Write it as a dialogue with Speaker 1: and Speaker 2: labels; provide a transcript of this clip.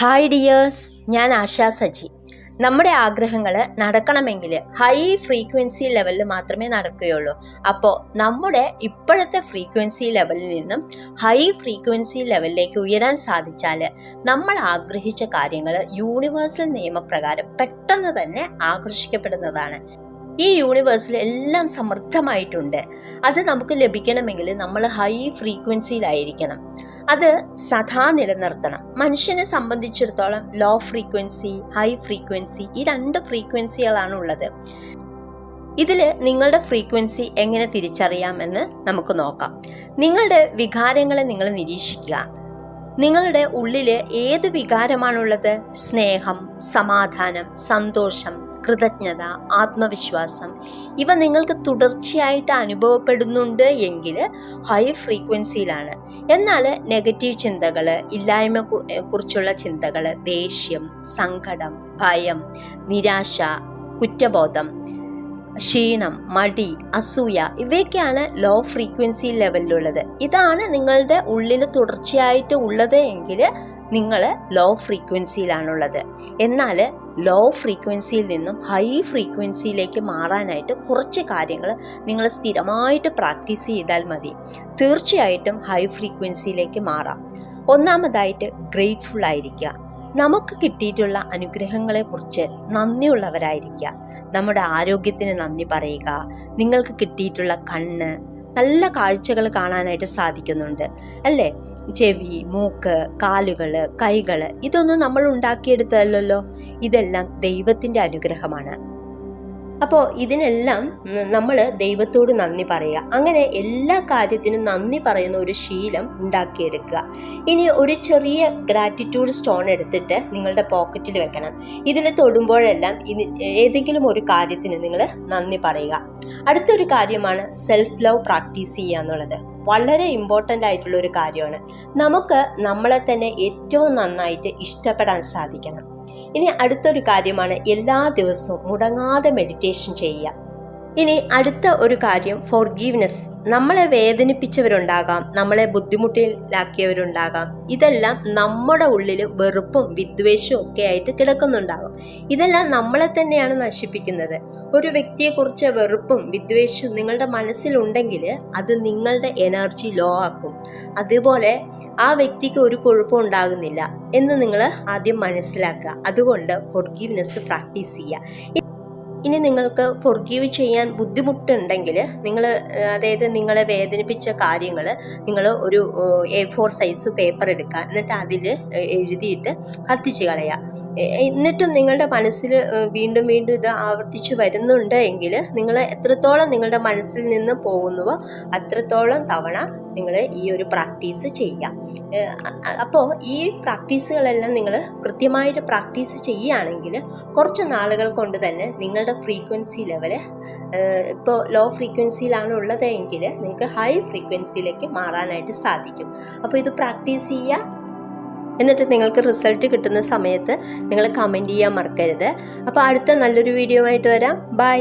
Speaker 1: Hi dears ഞാൻ ആശാ സജി. നമ്മുടെ ആഗ്രഹങ്ങൾ നടക്കണമെങ്കിൽ ഹൈ ഫ്രീക്വൻസി ലെവലിൽ മാത്രമേ നടക്കുകയുള്ളൂ. അപ്പോൾ നമ്മുടെ ഇപ്പോഴത്തെ ഫ്രീക്വൻസി ലെവലിൽ നിന്നും ഹൈ ഫ്രീക്വൻസി ലെവലിലേക്ക് ഉയരാൻ സാധിച്ചാൽ നമ്മൾ ആഗ്രഹിച്ച കാര്യങ്ങൾ യൂണിവേഴ്സൽ നിയമപ്രകാരം പെട്ടെന്ന് തന്നെ ആകർഷിക്കപ്പെടുന്നതാണ്. ഈ യൂണിവേഴ്സിൽ എല്ലാം സമൃദ്ധമായിട്ടുണ്ട് അത് നമുക്ക് ലഭിക്കണമെങ്കിൽ നമ്മൾ ഹൈ ഫ്രീക്വൻസിയിലായിരിക്കണം അത് സദാ നിലനിർത്തണം. മനുഷ്യനെ സംബന്ധിച്ചിടത്തോളം ലോ ഫ്രീക്വൻസി ഹൈ ഫ്രീക്വൻസി ഈ രണ്ട് ഫ്രീക്വൻസികളാണ് ഉള്ളത് ഇതിൽ നിങ്ങളുടെ ഫ്രീക്വൻസി എങ്ങനെ തിരിച്ചറിയാമെന്ന് നമുക്ക് നോക്കാം. നിങ്ങളുടെ വികാരങ്ങളെ നിങ്ങൾ നിരീക്ഷിക്കുക. നിങ്ങളുടെ ഉള്ളിൽ ഏത് വികാരമാണുള്ളത്? സ്നേഹം സമാധാനം സന്തോഷം കൃതജ്ഞത ആത്മവിശ്വാസം ഇവ നിങ്ങൾക്ക് തുടർച്ചയായിട്ട് അനുഭവപ്പെടുന്നുണ്ട് എങ്കിൽ ഹൈ ഫ്രീക്വൻസിയിലാണ് എന്നാൽ നെഗറ്റീവ് ചിന്തകൾ ഇല്ലായ്മ കുറിച്ചുള്ള ചിന്തകൾ ദേഷ്യം സങ്കടം ഭയം നിരാശ കുറ്റബോധം ക്ഷീണം മടി അസൂയ ഇവയൊക്കെയാണ് ലോ ഫ്രീക്വൻസി ലെവലിലുള്ളത് ഇതാണ് നിങ്ങളുടെ ഉള്ളിൽ തുടർച്ചയായിട്ട് ഉള്ളത് എങ്കിൽ നിങ്ങൾ ലോ ഫ്രീക്വൻസിയിലാണുള്ളത് എന്നാൽ ലോ ഫ്രീക്വൻസിയിൽ നിന്നും ഹൈ ഫ്രീക്വൻസിയിലേക്ക് മാറാനായിട്ട് കുറച്ച് കാര്യങ്ങൾ നിങ്ങൾ സ്ഥിരമായിട്ട് പ്രാക്ടീസ് ചെയ്താൽ മതി. തീർച്ചയായിട്ടും ഹൈ ഫ്രീക്വൻസിയിലേക്ക് മാറാം. ഒന്നാമതായിട്ട് ഗ്രേറ്റ്ഫുൾ ആയിരിക്കുക. നമുക്ക് കിട്ടിയിട്ടുള്ള അനുഗ്രഹങ്ങളെക്കുറിച്ച് നന്ദിയുള്ളവരായിരിക്കുക. നമ്മുടെ ആരോഗ്യത്തിന് നന്ദി പറയുക. നിങ്ങൾക്ക് കിട്ടിയിട്ടുള്ള കണ്ണ് നല്ല കാഴ്ചകൾ കാണാനായിട്ട് സാധിക്കുന്നുണ്ട്. അല്ലേ? ചെവി മൂക്ക് കാലുകൾ കൈകൾ ഇതൊന്നും നമ്മൾ ഉണ്ടാക്കിയെടുത്തല്ലോ ഇതെല്ലാം ദൈവത്തിന്റെ അനുഗ്രഹമാണ്. അപ്പോ ഇതിനെല്ലാം നമ്മൾ ദൈവത്തോട് നന്ദി പറയുക. അങ്ങനെ എല്ലാ കാര്യത്തിനും നന്ദി പറയുന്ന ഒരു ശീലം ഉണ്ടാക്കിയെടുക്കുക. ഇനി ഒരു ചെറിയ ഗ്രാറ്റിറ്റ്യൂഡ് സ്റ്റോൺ എടുത്തിട്ട് നിങ്ങളുടെ പോക്കറ്റിൽ വെക്കണം. ഇതിൽ തൊടുമ്പോഴെല്ലാം ഇനി ഏതെങ്കിലും ഒരു കാര്യത്തിന് നിങ്ങൾ നന്ദി പറയുക. അടുത്തൊരു കാര്യമാണ് സെൽഫ് ലവ് പ്രാക്ടീസ് ചെയ്യുക എന്നുള്ളത്. വളരെ ഇമ്പോർട്ടന്റ് ആയിട്ടുള്ള ഒരു കാര്യമാണ്. നമുക്ക് നമ്മളെ തന്നെ ഏറ്റവും നന്നായിട്ട് ഇഷ്ടപ്പെടാൻ സാധിക്കണം. ഇനി അടുത്തൊരു കാര്യമാണ് എല്ലാ ദിവസവും മുടങ്ങാതെ മെഡിറ്റേഷൻ ചെയ്യുക. ഇനി അടുത്ത ഒരു കാര്യം ഫോർ ഗീവ്നെസ് നമ്മളെ വേദനിപ്പിച്ചവരുണ്ടാകാം നമ്മളെ ബുദ്ധിമുട്ടിലാക്കിയവരുണ്ടാകാം. ഇതെല്ലാം നമ്മുടെ ഉള്ളിൽ വെറുപ്പും വിദ്വേഷവും ഒക്കെ ആയിട്ട് കിടക്കുന്നുണ്ടാകും. ഇതെല്ലാം നമ്മളെ തന്നെയാണ് നശിപ്പിക്കുന്നത്. ഒരു വ്യക്തിയെക്കുറിച്ച് വെറുപ്പും വിദ്വേഷവും നിങ്ങളുടെ മനസ്സിലുണ്ടെങ്കിൽ അത് നിങ്ങളുടെ എനർജി ലോ ആക്കും. അതുപോലെ ആ വ്യക്തിക്ക് ഒരു കുഴപ്പം ഉണ്ടാകുന്നില്ല എന്ന് നിങ്ങൾ ആദ്യം മനസ്സിലാക്കുക. അതുകൊണ്ട് ഫോർഗീവ്നെസ് പ്രാക്ടീസ് ചെയ്യുക. ഇനി നിങ്ങൾക്ക് ഫൊർഗീവ് ചെയ്യാൻ ബുദ്ധിമുട്ടുണ്ടെങ്കിൽ നിങ്ങൾ അതായത് നിങ്ങളെ വേദനിപ്പിച്ച കാര്യങ്ങൾ നിങ്ങൾ ഒരു എ ഫോർ സൈസ് പേപ്പർ എടുക്കുക. എന്നിട്ട് അതിൽ എഴുതിയിട്ട് കത്തിച്ച് കളയുക. എന്നിട്ടും നിങ്ങളുടെ മനസ്സിൽ വീണ്ടും വീണ്ടും ഇത് ആവർത്തിച്ചു വരുന്നുണ്ട് എങ്കിൽ നിങ്ങൾ എത്രത്തോളം നിങ്ങളുടെ മനസ്സിൽ നിന്ന് പോകുന്നുവോ അത്രത്തോളം തവണ നിങ്ങൾ ഈ ഒരു പ്രാക്ടീസ് ചെയ്യുക. അപ്പോൾ ഈ പ്രാക്ടീസുകളെല്ലാം നിങ്ങൾ കൃത്യമായിട്ട് പ്രാക്ടീസ് ചെയ്യുകയാണെങ്കിൽ കുറച്ച് നാളുകൾ കൊണ്ട് തന്നെ നിങ്ങളുടെ ഫ്രീക്വൻസി ലെവൽ ഇപ്പോൾ ലോ ഫ്രീക്വൻസിയിലാണ് ഉള്ളത് എങ്കിൽ നിങ്ങൾക്ക് ഹൈ ഫ്രീക്വൻസിയിലേക്ക് മാറാനായിട്ട് സാധിക്കും. അപ്പോൾ ഇത് പ്രാക്ടീസ് ചെയ്യുക എന്നിട്ട് നിങ്ങൾക്ക് റിസൾട്ട് കിട്ടുന്ന സമയത്ത് നിങ്ങൾ കമന്റ് ചെയ്യാൻ മറക്കരുത്. അപ്പോൾ അടുത്ത നല്ലൊരു വീഡിയോ ആയിട്ട് വരാം. ബൈ